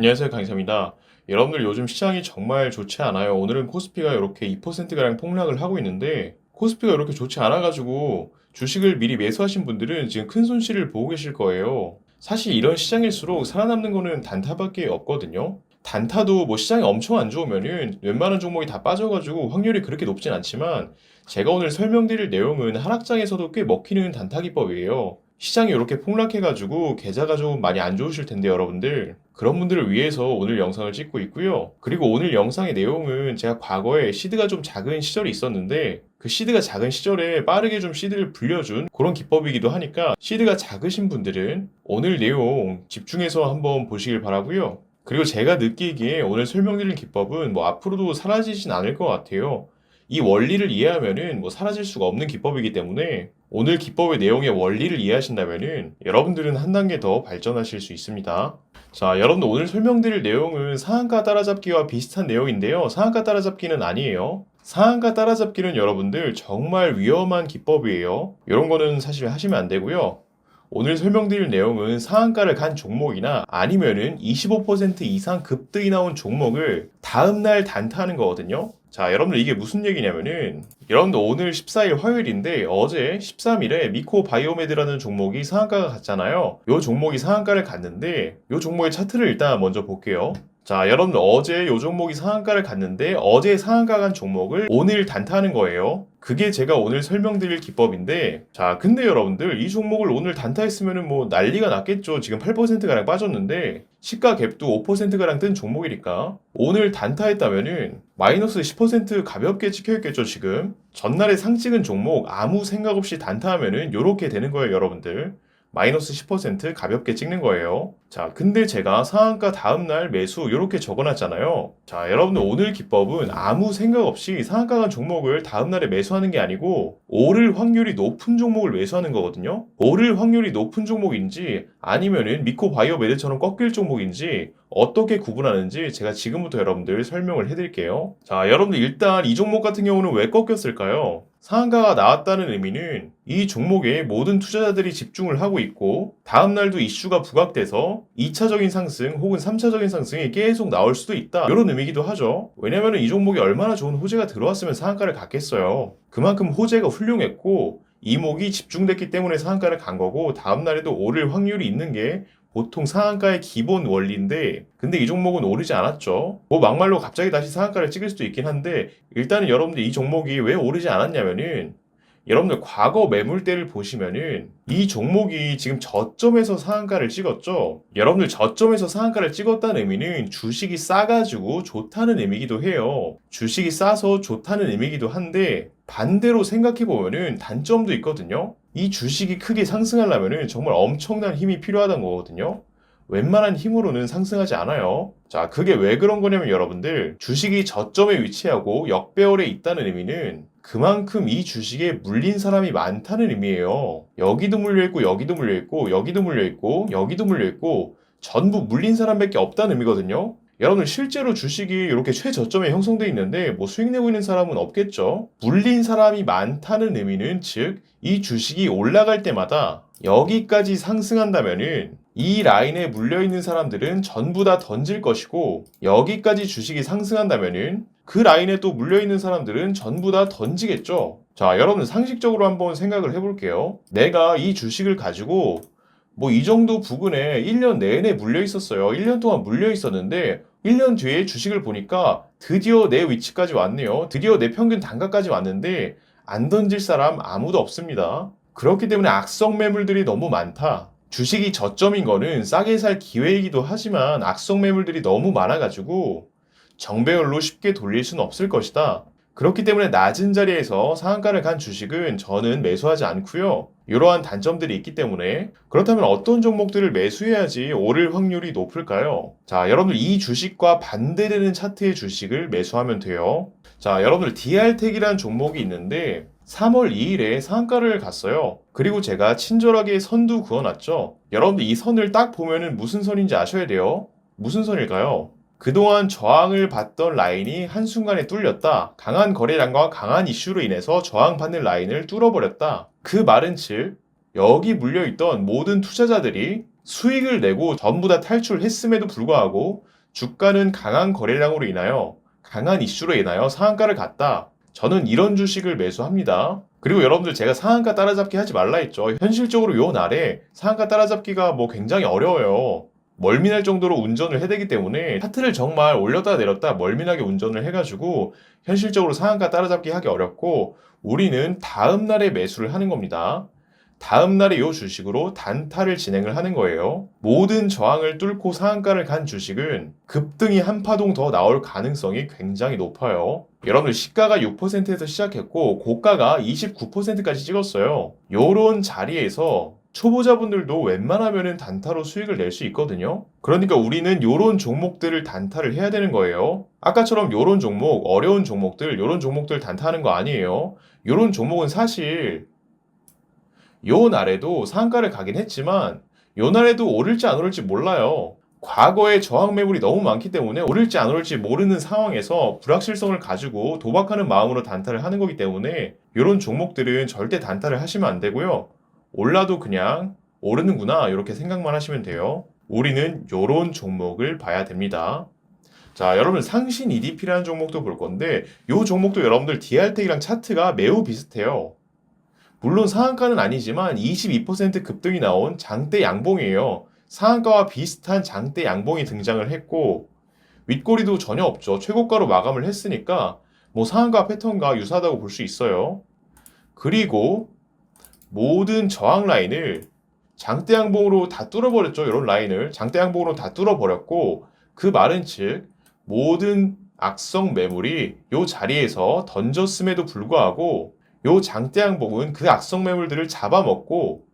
안녕하세요 강희사입니다. 여러분들 요즘 시장이 정말 좋지 않아요. 오늘은 코스피가 이렇게 2%가량 폭락을 하고 있는데 코스피가 이렇게 좋지 않아가지고 주식을 미리 매수하신 분들은 지금 큰 손실을 보고 계실 거예요. 사실 이런 시장일수록 살아남는 거는 단타밖에 없거든요. 단타도 뭐 시장이 엄청 안 좋으면은 웬만한 종목이 다 빠져가지고 확률이 그렇게 높진 않지만 제가 오늘 설명드릴 내용은 하락장에서도 꽤 먹히는 단타 기법이에요. 시장이 이렇게 폭락해가지고 계좌가 좀 많이 안 좋으실 텐데 여러분들 그런 분들을 위해서 오늘 영상을 찍고 있고요. 그리고 오늘 영상의 내용은 제가 과거에 시드가 좀 작은 시절이 있었는데 그 시드가 작은 시절에 빠르게 좀 시드를 불려준 그런 기법이기도 하니까 시드가 작으신 분들은 오늘 내용 집중해서 한번 보시길 바라고요. 그리고 제가 느끼기에 오늘 설명드릴 기법은 뭐 앞으로도 사라지진 않을 것 같아요. 이 원리를 이해하면은 뭐 사라질 수가 없는 기법이기 때문에 오늘 기법의 내용의 원리를 이해하신다면은 여러분들은 한 단계 더 발전하실 수 있습니다. 자, 여러분들 오늘 설명드릴 내용은 상한가 따라잡기와 비슷한 내용인데요. 상한가 따라잡기는 아니에요. 상한가 따라잡기는 여러분들 정말 위험한 기법이에요. 이런 거는 사실 하시면 안 되고요. 오늘 설명드릴 내용은 상한가를 간 종목이나 아니면은 25% 이상 급등이 나온 종목을 다음날 단타하는 거거든요. 자, 여러분들 이게 무슨 얘기냐면은 여러분들 오늘 14일 화요일인데 어제 13일에 미코 바이오메드라는 종목이 상한가가 갔잖아요. 요 종목이 상한가를 갔는데 요 종목의 차트를 일단 먼저 볼게요. 자, 여러분들 어제 요 종목이 상한가를 갔는데 어제 상한가 간 종목을 오늘 단타하는 거예요. 그게 제가 오늘 설명드릴 기법인데 자, 근데 여러분들 이 종목을 오늘 단타했으면은 뭐 난리가 났겠죠. 지금 8%가량 빠졌는데 시가 갭도 5%가량 뜬 종목이니까 오늘 단타했다면은 마이너스 10% 가볍게 찍혀있겠죠, 지금. 전날에 상 찍은 종목 아무 생각 없이 단타하면은 요렇게 되는 거예요, 여러분들. 마이너스 10% 가볍게 찍는 거예요. 자, 근데 제가 상한가 다음날 매수 이렇게 적어놨잖아요. 자, 여러분들 오늘 기법은 아무 생각 없이 상한가 간 종목을 다음날에 매수하는 게 아니고 오를 확률이 높은 종목을 매수하는 거거든요. 오를 확률이 높은 종목인지 아니면은 미코 바이오 메드처럼 꺾일 종목인지 어떻게 구분하는지 제가 지금부터 여러분들 설명을 해드릴게요. 자, 여러분들 일단 이 종목 같은 경우는 왜 꺾였을까요? 상한가가 나왔다는 의미는 이 종목에 모든 투자자들이 집중을 하고 있고 다음날도 이슈가 부각돼서 2차적인 상승 혹은 3차적인 상승이 계속 나올 수도 있다. 이런 의미이기도 하죠. 왜냐면 이 종목이 얼마나 좋은 호재가 들어왔으면 상한가를 갔겠어요. 그만큼 호재가 훌륭했고 이목이 집중됐기 때문에 상한가를 간 거고 다음 날에도 오를 확률이 있는 게 보통 상한가의 기본 원리인데 근데 이 종목은 오르지 않았죠. 뭐 막말로 갑자기 다시 상한가를 찍을 수도 있긴 한데 일단은 여러분들 이 종목이 왜 오르지 않았냐면은 여러분들 과거 매물대를 보시면은 이 종목이 지금 저점에서 상한가를 찍었죠. 여러분들 저점에서 상한가를 찍었다는 의미는 주식이 싸가지고 좋다는 의미기도 해요. 주식이 싸서 좋다는 의미기도 한데 반대로 생각해 보면은 단점도 있거든요. 이 주식이 크게 상승하려면은 정말 엄청난 힘이 필요하다는 거거든요. 웬만한 힘으로는 상승하지 않아요. 자, 그게 왜 그런 거냐면 여러분들, 주식이 저점에 위치하고 역배열에 있다는 의미는 그만큼 이 주식에 물린 사람이 많다는 의미예요. 여기도 물려있고, 여기도 물려있고, 여기도 물려있고, 여기도 물려있고, 전부 물린 사람밖에 없다는 의미거든요. 여러분 실제로 주식이 이렇게 최저점에 형성돼 있는데 뭐 수익 내고 있는 사람은 없겠죠. 물린 사람이 많다는 의미는 즉 이 주식이 올라갈 때마다 여기까지 상승한다면은 이 라인에 물려 있는 사람들은 전부 다 던질 것이고 여기까지 주식이 상승한다면은 그 라인에 또 물려 있는 사람들은 전부 다 던지겠죠. 자, 여러분 상식적으로 한번 생각을 해볼게요. 내가 이 주식을 가지고 뭐 이 정도 부근에 1년 내내 물려 있었어요. 1년 동안 물려 있었는데 1년 뒤에 주식을 보니까 드디어 내 위치까지 왔네요. 드디어 내 평균 단가까지 왔는데 안 던질 사람 아무도 없습니다. 그렇기 때문에 악성 매물들이 너무 많다. 주식이 저점인 거는 싸게 살 기회이기도 하지만 악성 매물들이 너무 많아가지고 정배열로 쉽게 돌릴 수는 없을 것이다. 그렇기 때문에 낮은 자리에서 상한가를 간 주식은 저는 매수하지 않고요. 이러한 단점들이 있기 때문에 그렇다면 어떤 종목들을 매수해야지 오를 확률이 높을까요? 자, 여러분들 이 주식과 반대되는 차트의 주식을 매수하면 돼요. 자, 여러분들 DR텍이라는 종목이 있는데 3월 2일에 상한가를 갔어요. 그리고 제가 친절하게 선도 그어놨죠. 여러분들 이 선을 딱 보면은 무슨 선인지 아셔야 돼요. 무슨 선일까요? 그동안 저항을 받던 라인이 한순간에 뚫렸다. 강한 거래량과 강한 이슈로 인해서 저항받는 라인을 뚫어버렸다. 그 말은 즉, 여기 물려있던 모든 투자자들이 수익을 내고 전부 다 탈출했음에도 불구하고 주가는 강한 거래량으로 인하여 강한 이슈로 인하여 상한가를 갔다. 저는 이런 주식을 매수합니다. 그리고 여러분들 제가 상한가 따라잡기 하지 말라 했죠. 현실적으로 요 날에 상한가 따라잡기가 뭐 굉장히 어려워요. 멀미날 정도로 운전을 해야 되기 때문에 차트를 정말 올렸다 내렸다 멀미나게 운전을 해가지고 현실적으로 상한가 따라잡기 하기 어렵고 우리는 다음 날에 매수를 하는 겁니다. 다음 날에 이 주식으로 단타를 진행을 하는 거예요. 모든 저항을 뚫고 상한가를 간 주식은 급등이 한 파동 더 나올 가능성이 굉장히 높아요. 여러분들 시가가 6%에서 시작했고 고가가 29%까지 찍었어요. 요런 자리에서 초보자분들도 웬만하면은 단타로 수익을 낼 수 있거든요. 그러니까 우리는 요런 종목들을 단타를 해야 되는 거예요. 아까처럼 요런 종목, 어려운 종목들, 요런 종목들 단타하는 거 아니에요. 요런 종목은 사실 요 날에도 상한가를 가긴 했지만 요 날에도 오를지 안 오를지 몰라요. 과거에 저항 매물이 너무 많기 때문에 오를지 안 오를지 모르는 상황에서 불확실성을 가지고 도박하는 마음으로 단타를 하는 거기 때문에 이런 종목들은 절대 단타를 하시면 안 되고요. 올라도 그냥 오르는구나 이렇게 생각만 하시면 돼요. 우리는 요런 종목을 봐야 됩니다. 자, 여러분 상신 EDP라는 종목도 볼 건데 요 종목도 여러분들 DR텍이랑 차트가 매우 비슷해요. 물론 상한가는 아니지만 22% 급등이 나온 장대 양봉이에요. 상한가와 비슷한 장대 양봉이 등장을 했고 윗꼬리도 전혀 없죠. 최고가로 마감을 했으니까 뭐 상한가 패턴과 유사하다고 볼 수 있어요. 그리고 모든 저항 라인을 장대 양봉으로 다 뚫어버렸죠. 이런 라인을 장대 양봉으로 다 뚫어버렸고 그 말은 즉 모든 악성 매물이 이 자리에서 던졌음에도 불구하고 요 장대 양봉은 그 악성 매물들을 잡아먹고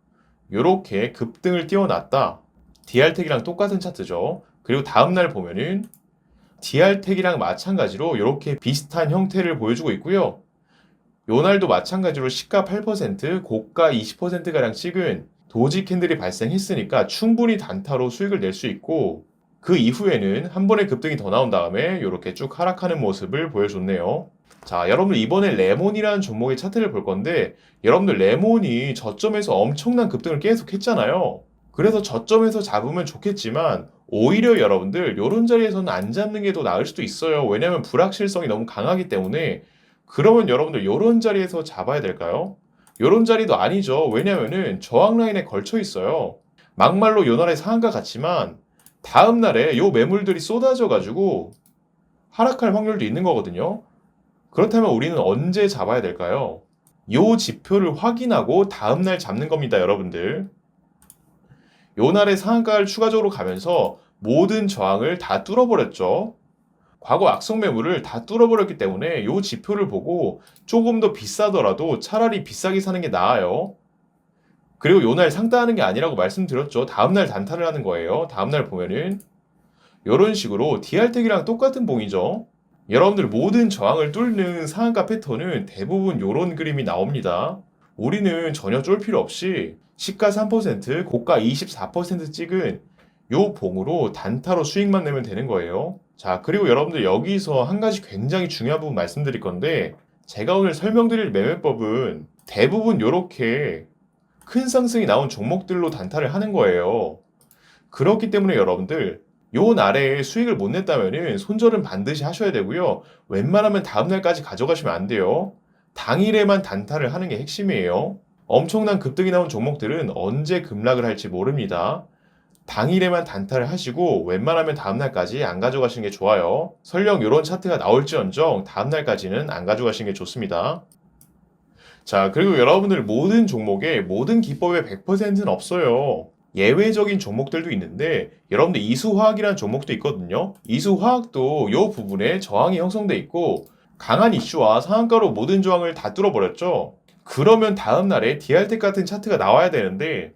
이렇게 급등을 띄워놨다. DR텍이랑 똑같은 차트죠. 그리고 다음날 보면은 DR텍이랑 마찬가지로 이렇게 비슷한 형태를 보여주고 있고요. 요 날도 마찬가지로 시가 8%, 고가 20%가량 찍은 도지 캔들이 발생했으니까 충분히 단타로 수익을 낼 수 있고 그 이후에는 한 번의 급등이 더 나온 다음에 이렇게 쭉 하락하는 모습을 보여줬네요. 자, 여러분들 이번에 레몬이라는 종목의 차트를 볼 건데 여러분들 레몬이 저점에서 엄청난 급등을 계속 했잖아요. 그래서 저점에서 잡으면 좋겠지만 오히려 여러분들 이런 자리에서는 안 잡는 게 더 나을 수도 있어요. 왜냐하면 불확실성이 너무 강하기 때문에 그러면 여러분들 이런 자리에서 잡아야 될까요? 이런 자리도 아니죠. 왜냐하면은 저항 라인에 걸쳐 있어요. 막말로 요 날에 상한가 같지만 다음 날에 요 매물들이 쏟아져 가지고 하락할 확률도 있는 거거든요. 그렇다면 우리는 언제 잡아야 될까요? 요 지표를 확인하고 다음 날 잡는 겁니다, 여러분들. 요 날에 상한가를 추가적으로 가면서 모든 저항을 다 뚫어버렸죠. 과거 악성 매물을 다 뚫어버렸기 때문에 요 지표를 보고 조금 더 비싸더라도 차라리 비싸게 사는 게 나아요. 그리고 요날 상따하는 게 아니라고 말씀드렸죠. 다음날 단타를 하는 거예요. 다음날 보면은 이런 식으로 DR텍이랑 똑같은 봉이죠. 여러분들 모든 저항을 뚫는 상한가 패턴은 대부분 이런 그림이 나옵니다. 우리는 전혀 쫄 필요 없이 시가 3%, 고가 24% 찍은 요 봉으로 단타로 수익만 내면 되는 거예요. 자, 그리고 여러분들 여기서 한 가지 굉장히 중요한 부분 말씀드릴 건데 제가 오늘 설명드릴 매매법은 대부분 이렇게 큰 상승이 나온 종목들로 단타를 하는 거예요. 그렇기 때문에 여러분들 요 날에 수익을 못 냈다면은 손절은 반드시 하셔야 되고요. 웬만하면 다음 날까지 가져가시면 안 돼요. 당일에만 단타를 하는 게 핵심이에요. 엄청난 급등이 나온 종목들은 언제 급락을 할지 모릅니다. 당일에만 단타를 하시고 웬만하면 다음날까지 안 가져가시는 게 좋아요. 설령 이런 차트가 나올지언정 다음날까지는 안 가져가시는 게 좋습니다. 자, 그리고 여러분들 모든 종목에 모든 기법에 100%는 없어요. 예외적인 종목들도 있는데 여러분들 이수화학이라는 종목도 있거든요. 이수화학도 이 부분에 저항이 형성돼 있고 강한 이슈와 상한가로 모든 저항을 다 뚫어버렸죠. 그러면 다음 날에 DR텍 같은 차트가 나와야 되는데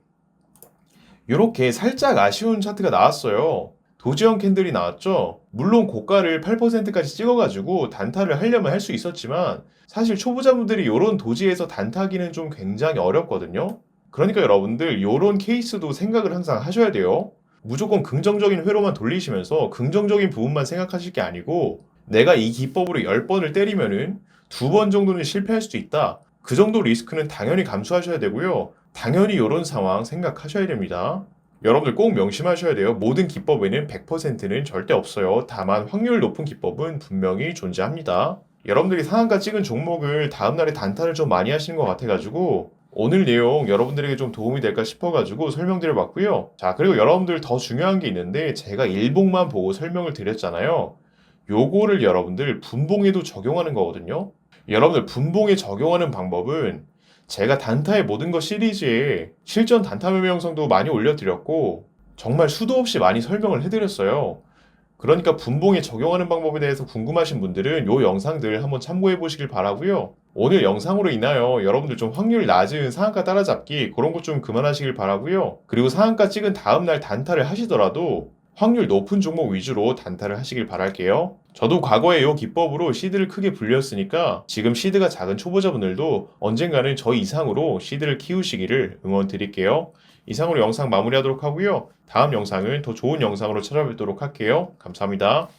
이렇게 살짝 아쉬운 차트가 나왔어요. 도지형 캔들이 나왔죠. 물론 고가를 8%까지 찍어가지고 단타를 하려면 할 수 있었지만 사실 초보자분들이 이런 도지에서 단타하기는 좀 굉장히 어렵거든요. 그러니까 여러분들 이런 케이스도 생각을 항상 하셔야 돼요. 무조건 긍정적인 회로만 돌리시면서 긍정적인 부분만 생각하실 게 아니고 내가 이 기법으로 10번을 때리면은 두 번 정도는 실패할 수도 있다. 그 정도 리스크는 당연히 감수하셔야 되고요. 당연히 이런 상황 생각하셔야 됩니다. 여러분들 꼭 명심하셔야 돼요. 모든 기법에는 100%는 절대 없어요. 다만 확률 높은 기법은 분명히 존재합니다. 여러분들이 상한가 찍은 종목을 다음날에 단타를 좀 많이 하시는 것 같아가지고 오늘 내용 여러분들에게 좀 도움이 될까 싶어가지고 설명드려 봤고요. 자, 그리고 여러분들 더 중요한 게 있는데 제가 일봉만 보고 설명을 드렸잖아요. 요거를 여러분들 분봉에도 적용하는 거거든요. 여러분들 분봉에 적용하는 방법은 제가 단타의 모든 것 시리즈에 실전 단타 매매 영상도 많이 올려드렸고 정말 수도 없이 많이 설명을 해드렸어요. 그러니까 분봉에 적용하는 방법에 대해서 궁금하신 분들은 요 영상들 한번 참고해 보시길 바라고요. 오늘 영상으로 인하여 여러분들 좀 확률 낮은 상한가 따라잡기 그런 것 좀 그만하시길 바라고요. 그리고 상한가 찍은 다음 날 단타를 하시더라도 확률 높은 종목 위주로 단타를 하시길 바랄게요. 저도 과거에 이 기법으로 시드를 크게 불렸으니까 지금 시드가 작은 초보자분들도 언젠가는 저 이상으로 시드를 키우시기를 응원 드릴게요. 이상으로 영상 마무리하도록 하고요. 다음 영상은 더 좋은 영상으로 찾아뵙도록 할게요. 감사합니다.